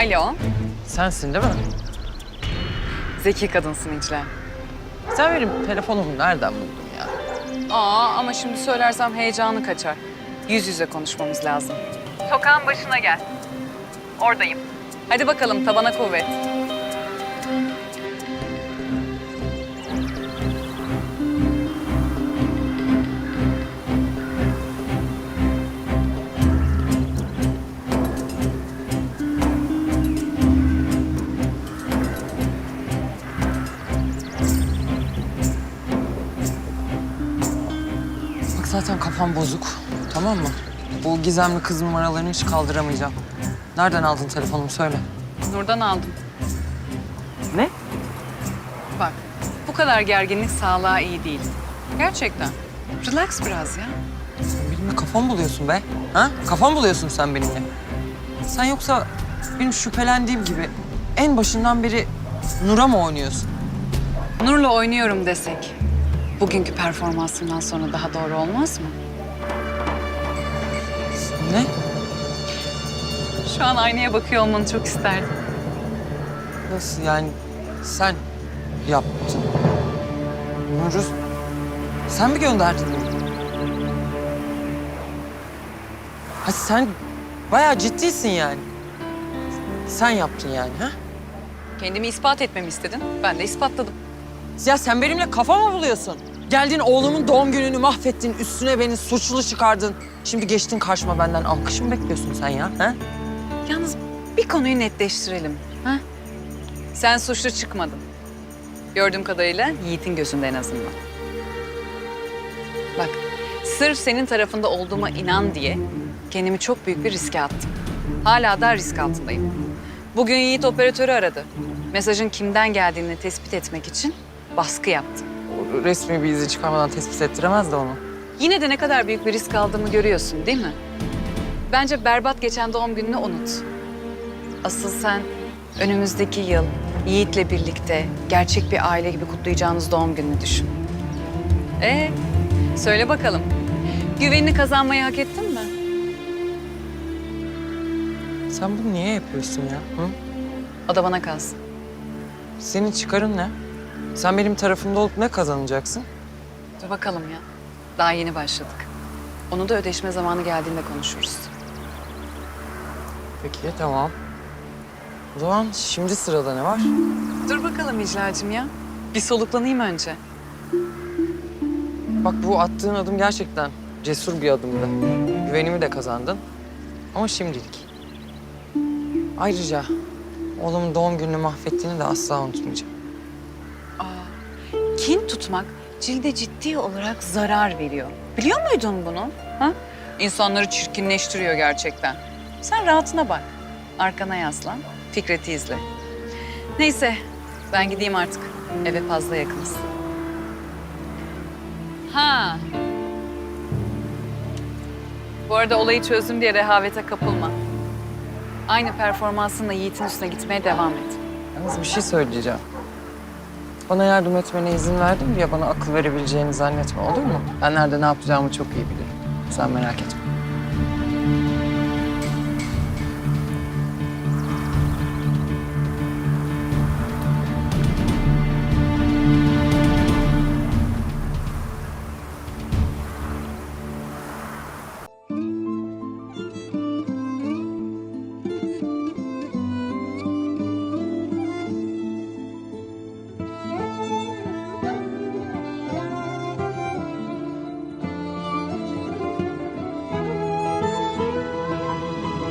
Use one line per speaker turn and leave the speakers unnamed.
Alo.
Sensin değil mi?
Zeki kadınsın İclal.
Sen benim telefonumu nereden buldun ya?
Aa ama şimdi söylersem heyecanı kaçar. Yüz yüze konuşmamız lazım. Sokağın başına gel. Oradayım. Hadi bakalım tabana kuvvet.
Zaten kafam bozuk. Tamam mı? Bu gizemli kız numaralarını hiç kaldıramayacağım. Nereden aldın telefonumu söyle.
Nur'dan aldım.
Ne?
Bak bu kadar gerginlik sağlığa iyi değil. Gerçekten. Relax biraz ya.
Sen benimle kafam buluyorsun be. Ha? Kafam buluyorsun sen benimle. Sen yoksa benim şüphelendiğim gibi en başından beri Nur'a mı oynuyorsun?
Nur'la oynuyorum desek. Bugünkü performansından sonra daha doğru olmaz mı?
Ne?
Şu an aynaya bakıyor olmanı çok isterdim.
Nasıl yani sen yaptın? Nur'u sen mi gönderdin Nur'u? Ha sen bayağı ciddisin yani. Sen yaptın yani ha?
Kendimi ispat etmemi istedin. Ben de ispatladım.
Ya sen benimle kafa mı buluyorsun? Geldin oğlumun doğum gününü mahvettin, üstüne beni suçlu çıkardın. Şimdi geçtin karşıma benden alkış mı bekliyorsun sen ya? Ha?
Yalnız bir konuyu netleştirelim. Ha? Sen suçlu çıkmadın. Gördüğüm kadarıyla Yiğit'in gözünde en azından. Bak, sırf senin tarafında olduğuma inan diye kendimi çok büyük bir riske attım. Hala da risk altındayım. Bugün Yiğit operatörü aradı. Mesajın kimden geldiğini tespit etmek için baskı yaptım.
Resmi bir izi çıkarmadan tespit ettiremez de onu.
Yine de ne kadar büyük bir risk aldığımı görüyorsun değil mi? Bence berbat geçen doğum gününü unut. Asıl sen önümüzdeki yıl Yiğit'le birlikte gerçek bir aile gibi kutlayacağınız doğum gününü düşün. Ee, söyle bakalım. Güvenini kazanmayı hak ettin mi?
Sen bunu niye yapıyorsun ya? Hı?
O da bana kalsın.
Senin çıkarın ne? Sen benim tarafımda olup ne kazanacaksın?
Dur bakalım ya. Daha yeni başladık. Onu da ödeşme zamanı geldiğinde konuşuruz.
Peki tamam. O zaman şimdi sırada ne var?
Dur bakalım İclal'cim ya. Bir soluklanayım önce.
Bak bu attığın adım gerçekten cesur bir adımdı. Güvenimi de kazandın. Ama şimdilik. Ayrıca oğlumun doğum gününü mahvettiğini de asla unutmayacağım.
Kin tutmak cilde ciddi olarak zarar veriyor. Biliyor muydun bunu? Ha? İnsanları çirkinleştiriyor gerçekten. Sen rahatına bak. Arkana yaslan, Fikret'i izle. Neyse, ben gideyim artık. Eve fazla yakınız. Ha. Bu arada olayı çözdüm diye rehavete kapılma. Aynı performansınla Yiğit'in üstüne gitmeye devam et.
Yalnız bir şey söyleyeceğim. Bana yardım etmene izin verdim diye bana akıl verebileceğini zannetme olur mu? Ben nerede ne yapacağımı çok iyi bilirim. Sen merak etme.